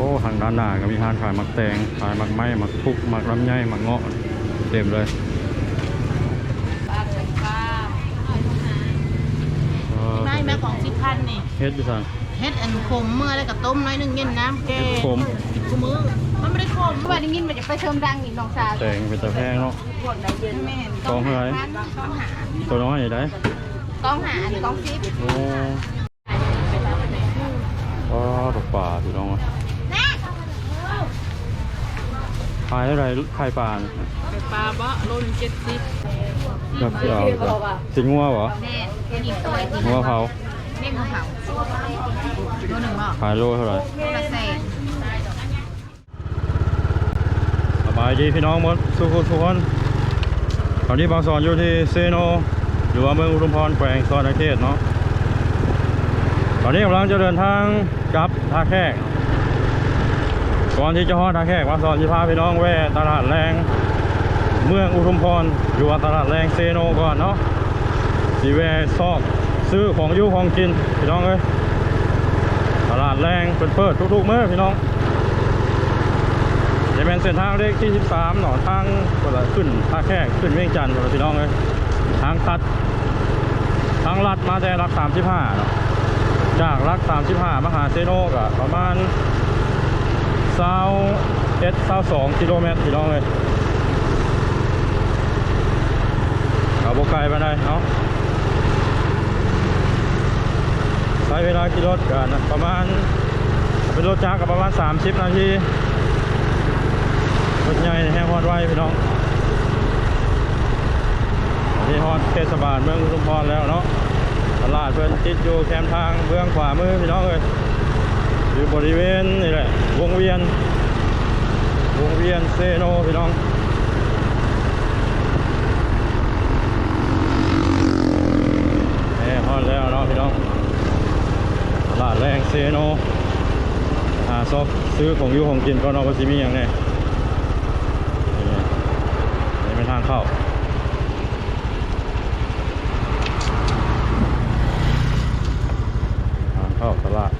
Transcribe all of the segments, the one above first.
อ้ทางด้านหน้าก็มีห้านขายหมักแตงขายหมักไม้หมักทุกหมักลำไยหมักเงาะเต็มเลยปลาเป็นปลาเออได้แม่ของสิพันนี่เฮ็ดอยู่สั่งเฮ็ดอันขมเมื่อแล้วก็ต้มน้อยหนึงเย็นน้ำแกเฮ็ดขมกูมือมันไม่ได้ขมว่าได้ยินมาจากไปเชิมดังอีกน้องสาวแตงเป็นตะแพงเนาะหมดได้เย็นแม่นต้องเท่าไหร่พันต้องหาตัวน้อยได้ต้องหาหรือต้องซิปโอ้อ๋อตกป่าพี่น้องวะ ขายอะไรไข่ปลาเนี่ยปลาบะโลนึงเจ็ดสิบแบบเดียวกันสิงงัวเหรอแน่เป็นอีกตัวที่งัวเผาเรียกงูเผาโลหนึ่งบ่ขายโลเท่าไหร่โลละแสนสบายดีพี่น้องหมดสุขุทุกคนตอนนี้บางสอนอยู่ที่เซโนหรือว่าเมืองอุดมพรแขวงซอยนาเขตเนาะตอนนี้กำลังจะเดินทางกลับท่าแขก ก่อนที่จะฮอดทาแขกบาสอนจะพาพี่น้องแวะตลาดแรง เมืองอุดมพรอยู่ว่าตลาดแรงเซโนก่อนเนาะสีแวะซอกซื้อของยู่ของกินพี่น้องเอ้ยตลาดแรงเปิดเปิดทุกๆมื้อพี่น้องจะเป็นเส้นทางเลขที่13หนอทางก็ละขึ้นท่าแขกขึ้นเวียงจันทร์พี่น้องเลยทางตัดทางลัดมาแต่รัก35เนาะจากรัก35มาหาเซโนก็ประมาณ 20เอ็ด22กิโลเมตรพี่น้องเลยเอาบกไกลไปได้เนาะใช้เวลากี่รถกันนะประมาณเป็นรถจักรก็ประมาณ 30 นาทีรถใหญ่แห้งฮอดไว้พี่น้องอันนี่ฮอดเทศบาลเมืองอุทุมพรแล้วเนาะตลาดเพิ่อนติดอยู่แคมทางเบื้องขวามือพี่น้องเลย อยู่บริเวณนี่แหละวงเวียน วงเวียนเซโนพี่น้องแห้ฮอดแล้วเนาะพี่น้องตลาดแรงเซโนหาซอกซื้อของอยู่ของกินก็นอกก็สิมีอย่างแนี้นี่นี่เป็นทางเข้า ทางเข้าตลาด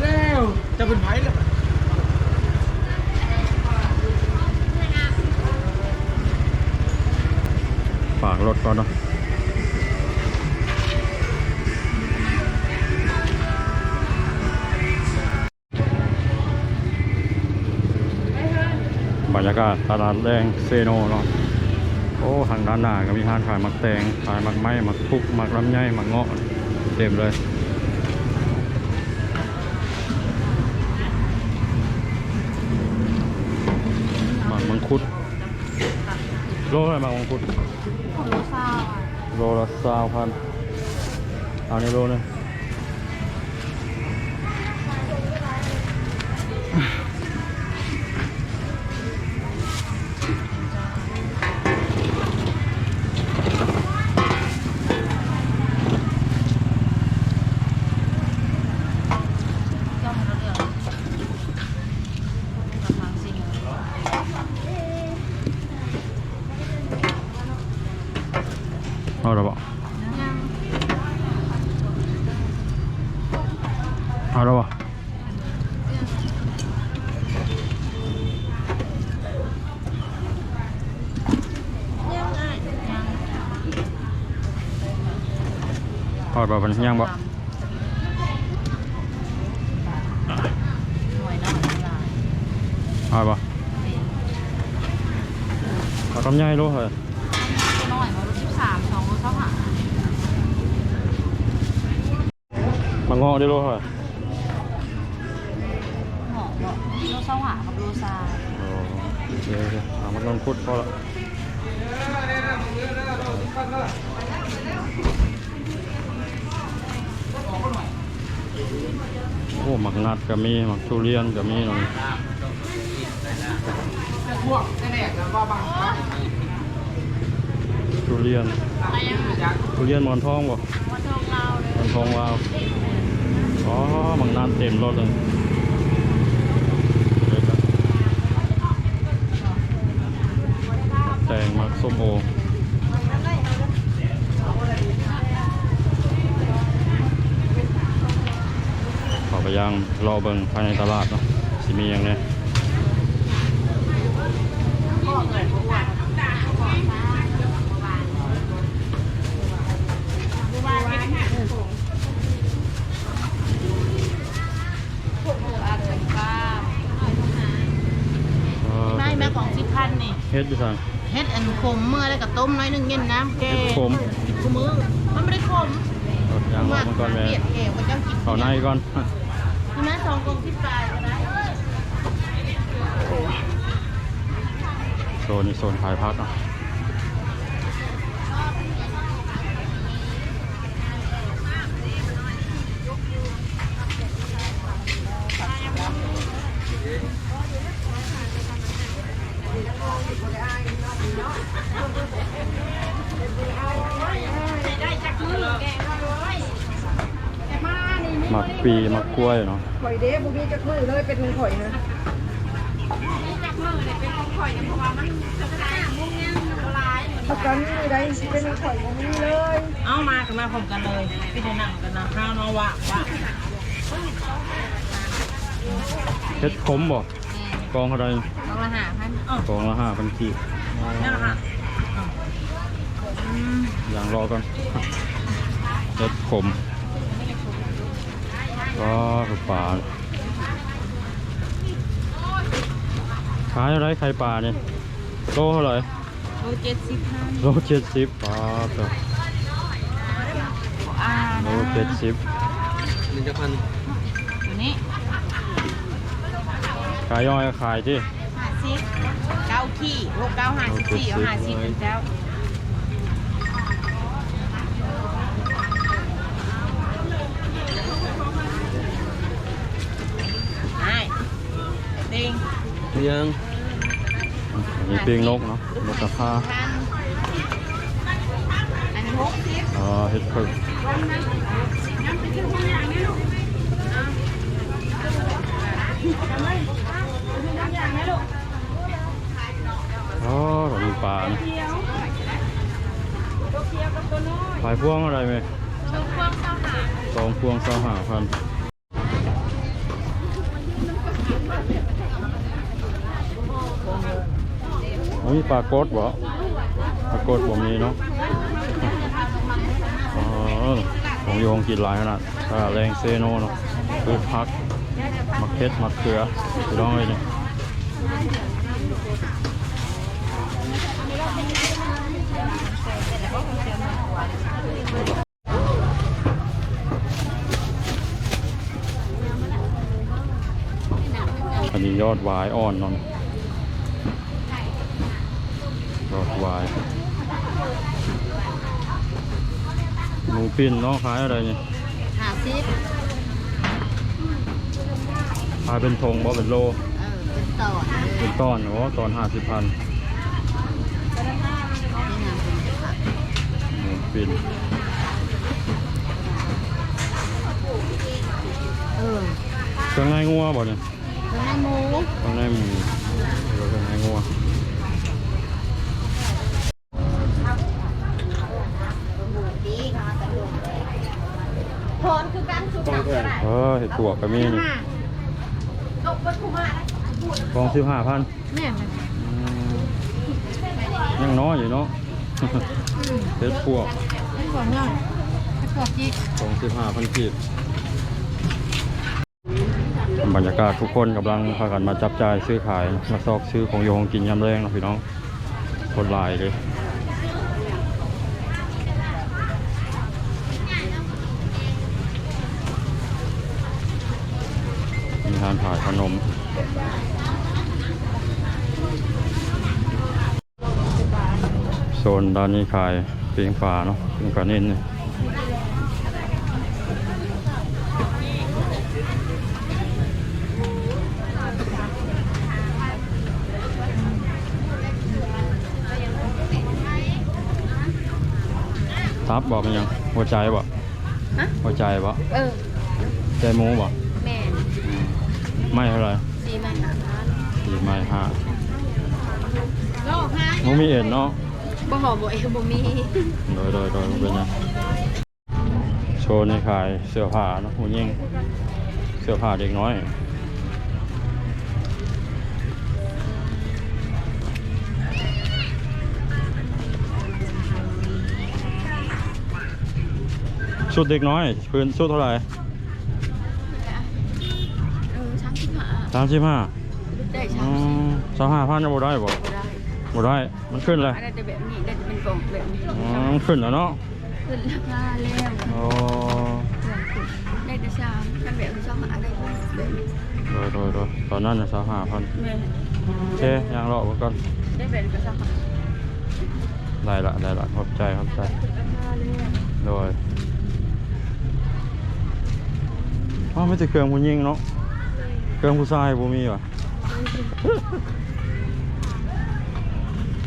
แล้วจะเป็นไผ่เลย ฝาก รถก่อนเนาะบรรยากาศตลาดแดงเซโนเนาะโอ้ทางด้านหน้าก็มีห้านขายมักแตงขายมักไม้มักทุกมักลำไยมักเงาะเต็มเลย โลเท่าไหร่มาของคุณของโลซาวอะโลละสามพันเอาในโลนึง เอาและบ่ทอดบ่เป็นย่างบ่หน่วยน้ำลายเอาบ่เอากำไยโลเหรอน้อยมาลูกสิบสามสองลูกเท่าหามางาะได้โลเหรอ โลเท่าหากับโลซาโอ้โอเคโอเคเอามันนนคุดพอละโอ้หมักนัดก็มีหมักทุเรียนก็มีเนาะพวกแน่ๆแล้วว่าบางทุเรียนอะไรยังไงทุเรียนหมอนทองบ่วัดทองเราเลยหมอนทองวาวอ๋อหมักนัดเต็มรถเลยเดี๋ยวครับแตงหมัก ส้มโอขอไปยัง รอเบิ่งภายในตลาดเนาะสิมีอย่างเนี้ยไม่แม่ของสิพันนี่เฮ็ดอยู่สั่งเฮ็ดอันขมเมื่อแล้วก็ต้มน้อยหนึงเย็นน้ำแกงเฮ็ดขมขมมือมันไม่ได้ขมเอายางรอมันก่อนแม่เปียกแก้วก็เจ้ากินเอาในก่อน นะสองกองที่ปลายก็ได้โซนนี้โซนขายพักเนาะ หมักปีหมักกล้วยเนาะข่อยเด้บุมีจักมือเลยเป็นของข่อยนะประกันมือใดสิเป็นของข่อยบุมีเลย เอามากันมาผมกันเลยพี่จะนั่งกันนะข้าวเนาะว่าว่าเฮ็ดขมบ่กองอะไรต้องละหาพันกองละห้าพันกีบนั่นแหละค่ะอย่างรอก่อนเฮ็ดขม ก็คือปลาขายอะไรไข่ปลาเนี่ยโลเท่าไหร่โลเจ็ดสิบห้าโลเจ็ดสิบปลาตัวอ่าโลเจ็ดสิบหนึ่งจะพันตัวนี้ขายย่อยก็ขายที่ห้าสิบเก้าขี้โลเก้าห้าสิบสี่เอาห้าสิบเป็นเจ้า ยังอันนี้ปิ้งนกเนาะนกกระพาพันอันนี้หกสิบอ่าเฮ็ดผึ่งอ๋อเรามีปลานะขายพวงอะไรไหมชุดพวกเจ้าหาสองพวงสองหาพัน ปลากดบ่ปลากดผมมีเนาะอ๋อผมโยงกินหลายขนาดอ่าแรงเซโนเนาะคือพักมักเค็ดมักเขือพี่น้องเลยเนี่ยอันนี้ยอดวายอ่อนเนาะ ยอดวายหมูปิ้นเนาะขายอะไรเนี่ยหาสิบขายเป็นธงบ่เป็นโล เออ เป็นต่อเออเป็นตอนโอ้ตอนห้าสิบพันนี่งานเป็นผักหมูปิ้นเออเครื่องในงัวบ่เนี่ยเครื่องในหมูเครื่องในหมูหรือว่าเครื่องในงัว พรคือการสุนัขก็ได้ เออเห็ดปวกก็มีนี่กองสิบห้าพันแม่มันยังน้อยอยู่เนาะเห็ดปวกเป็นก่อนย่อยเป็นก่อนจิกองสิบห้าพันกีบบรรยากาศทุกคนกำลังพากันมาจับจ่ายซื้อขายมาซอกซื้อของโยของกินยำแรงเนาะพี่น้องคนหลายเลย มีทานขายขนม โซนด้านนี้ขายปิ้งปลาเนาะปิ้งปลานิ่นเนี่ยทับบอกมันยังหัวใจบ่ฮะหัวใจบ่เออใจหมูบ่แม่อืมไม่เท่าไหรสี่มันหาพันสี่ไม้ห้าโลห้าหมูมีเอ็นเนาะ บ่หอมบ่เอบ่มีโดยโดยโดยเป็นยังโชว์ในขายเสื้อผ้าเนาะผู้หญิงเสื้อผ้าเด็กน้อยชุดเด็กน้อยพื้นชุดเท่าไหร่เออช่างที่หาสามสิบห้าได้อ๋ช่างอสามห้าพันจะบ่ได้บ่ บ่ได้บ่ได้ มันขึ้นเลยอันนั้นจะแบบนี้ได้จะเป็นกล่องแบบนี้อ๋อมันขึ้นแล้วเนาะขึ้นราคาแล้วอ๋อได้แต่ชามกันแบบช่างหาได้แบบนี้โดยโดยโดยตอนนั้นน่ะสามห้าพันแม่โอเคยังรอไว้ก่อนได้แบบก็ช่างหาได้ละได้ละขอบใจขอบใจราคาแล้วโดยอ๋อไม่แต่เครื่องผู้หญิงเนาะเครื่องผู้ชายบ่มีว่ะ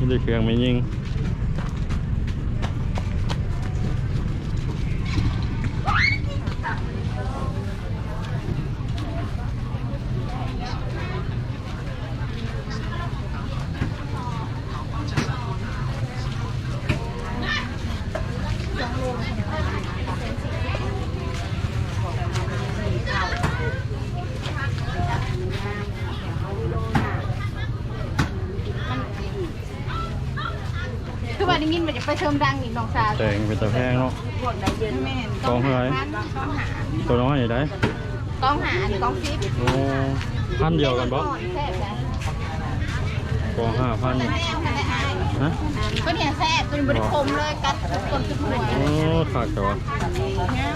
มีแต่เครื่องไม่ยิง คือว่าได้ยินมันจะไปเชิมดังอีกน้องสาวแต่งเป็นตะแพงเนาะแม่นกองเท่าไหร่กองหาตัวน้อยอยู่ได้กองหานี่กองซิปโอ้พันเดียวกันบ่แซ่บนะกองห้าพันแซ่บแซ่บอายฮะก็เนี่ยแซ่บจนบริคมเลยกัดทุกคนทุกหัวโอ้ขาดแต่ว่า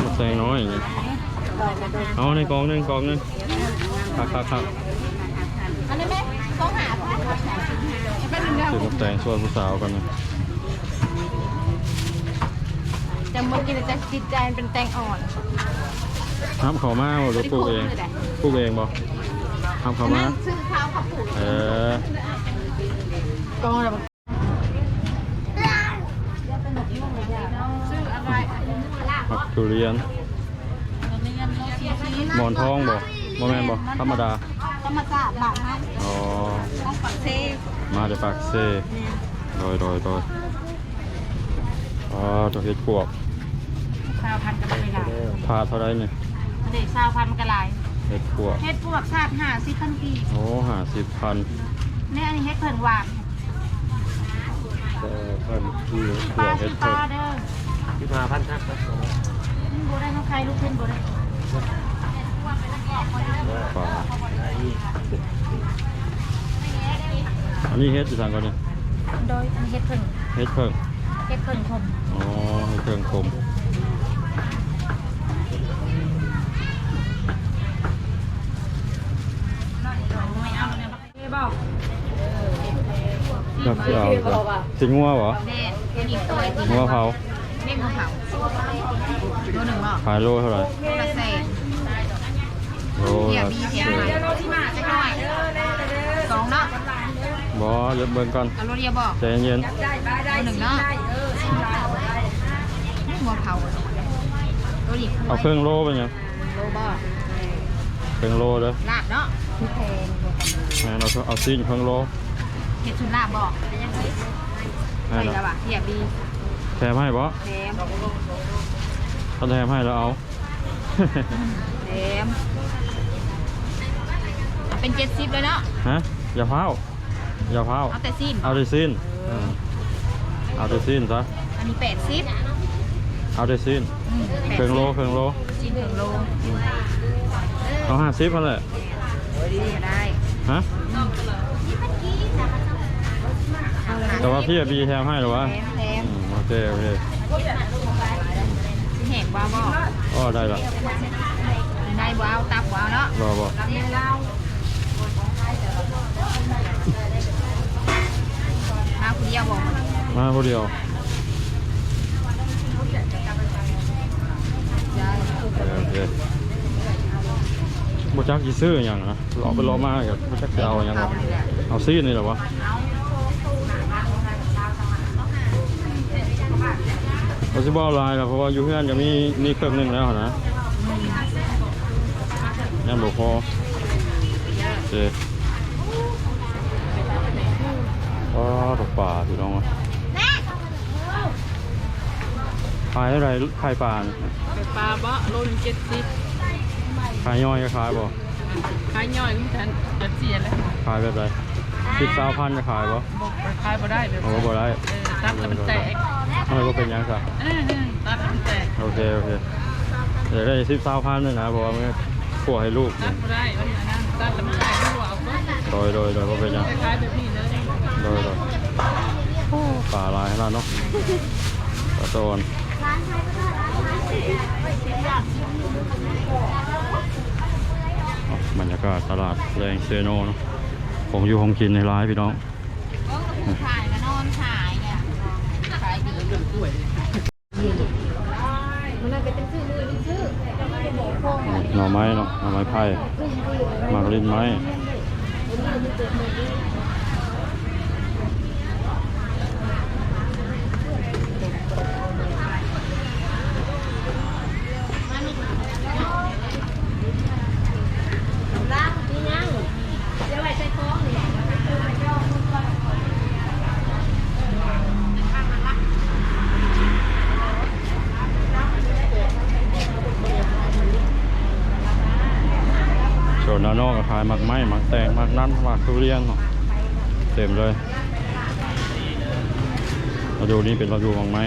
มันแซงน้อยอย่างงี้เอาในกองหนึงกองหนึงขาดขาดขาดอันนี้ไหมกองหาเป็นเรื่องถือกับแตงส่วนผู้สาวกันนะ จะเมื่อกี้จะจิตใจเป็นแตงอ่อนน้ำเขามาบ่หรือปลูกเองปลูกเองบ่น้ำเขามานั่งซื้อข้าวขับผูกเออกองอะไรซื้ออะไรมักทุเรียนหมอนทองบ่บ่แม่นบ่ธรรมดาธรรมศาสตร์บางนะอ๋อต้องปักเซมาจากปากเซโดยโดยโดย อ๋อตัวเฮ็ดพวกชาวพันธุ์กับไม่ได้พาเท่าไรเนี่ยเด็กชาวพันธุ์มันกระไรเฮ็ดพวกเฮ็ดพวกชาติห้าสิบพันปีโอ้ห้าสิบพันเนี่ยอันนี้เฮ็ดเพิ่นหวานแต่พันคือพปวลากเฮ็สิดปเพิ่ลามเด้อที่มาพันทักครับนี่บ่ได้เท่าใครลูกเพิ่นบ่ได้ปลาอันนี้เฮ็ดอยู่ทางก่อนเนี่ยโดยอันนี้เฮ็ดเพิ่นเฮ็ดเพิ่ม เฮ็ดเพิ่นคมอ๋อเฮ็ดเพิ่มคมไม่เอาเนี่ยเด้บ่แบบเอาสิงัวเหรอแม่อันนี้ตัวจริงงัวเผาเม่งเผาตัวหนึ่งบ่ขายโลเท่าไหร่ตัวละแสนโลเทียละบดีเทียบสิใหม่ที่มาจะหน่อยสองเนาะบ่เดี๋ยวเบิ่งก่อนเอาโรเดียบอกใจเย็นตัวหนึ่งเนาะ หัวเผาตัวนี้ๆเอาเครื่องโลเป็นยังโลบ่เครื่องโลเด้อลาบเนาะคือแพงแม่นเอาเอาซีนเครื่องโลเฮ็ดชุดลาบบอกให้ใส่แล้วแล้วว่ะเทียบดีแถมให้บ่แถมถ้าแถมให้แล้วเอาแถมเป็นเจ็ดสิบเลยเนาะฮะอย่าเผาอย่าเผาเอาแต่สิ้นเอาได้ซีนม เอาได้ซีนซะอันนี้แปดสิบเอาได้ซีนเครื่องโลเครื่องโลชิ้นหนึ่งโลอืมเอาห้าสิบนั่นแหละนี่ก็ได้ฮะแต่ว่าพี่อะบีแถมให้หรือวะแถมแถมอืมโอเคโอเคแหงว้าวบ่อ๋อได้ละได้ว้าวตับว้าวเนาะรอบ่รับเงินเรามาคนเดียวบอก มาคนเดียวโอเคบ่จักสิซื้อหยังนะรอไปรอมากับบ่จักจะเอาหยังหรอเอาซีนนี่หรอวะเราสิบ่เอาหลายหรอกเพราะว่าอยู่เพื่อนก็มีมีเครื่องหนึงแล้วนะยังบ่พอโอเคอ๋อตกป่าพี่น้องวะ ขายเท่าไหรไข่ปลาเนี่ยปลาบ่โลนึงเจ็ดสิบขายย่อยก็ขายบ่ขายย่อยเหมือนกันจะเสียแล้วขายแบบไรสิบสามพันจะขายบ่บอกขายบ่ได้แบบโอ้บ่ได้เออตัดแล้วมันแตกทำไมบ่เป็นหยังซะเออตัดแล้วมันแตกโอเคโอเคเดี๋ยวได้สิบสามพันเลยนะบอกว่ามันขัวให้ลูกตัดบ่ได้มันนะตัดแล้วมันแตกไม่รู้เอาก็โดยโดยโดยบ่เป็นหยังคล้ายๆแบบนี้เลยโดยโดยป่าลายให้เราเนาะปลาโซนอ๋อ บรรยากาศตลาดแรงเซโนเนาะผมอยู่ของกินในร้านพี่น้องขายก็นอนขายเนี่ยขายดีด้วยมันน่าเป็นชื่อมือนี่ชื่อหน่อไม้เนาะหน่อไม้ไผ่มากลิ้นไม้ ส่วนานอกขายหมากไม้หมากแตงหมากนั่นหมากทุเรียนเนาะเต็มเลยเราดูนี่เป็นเราดูหมากไม้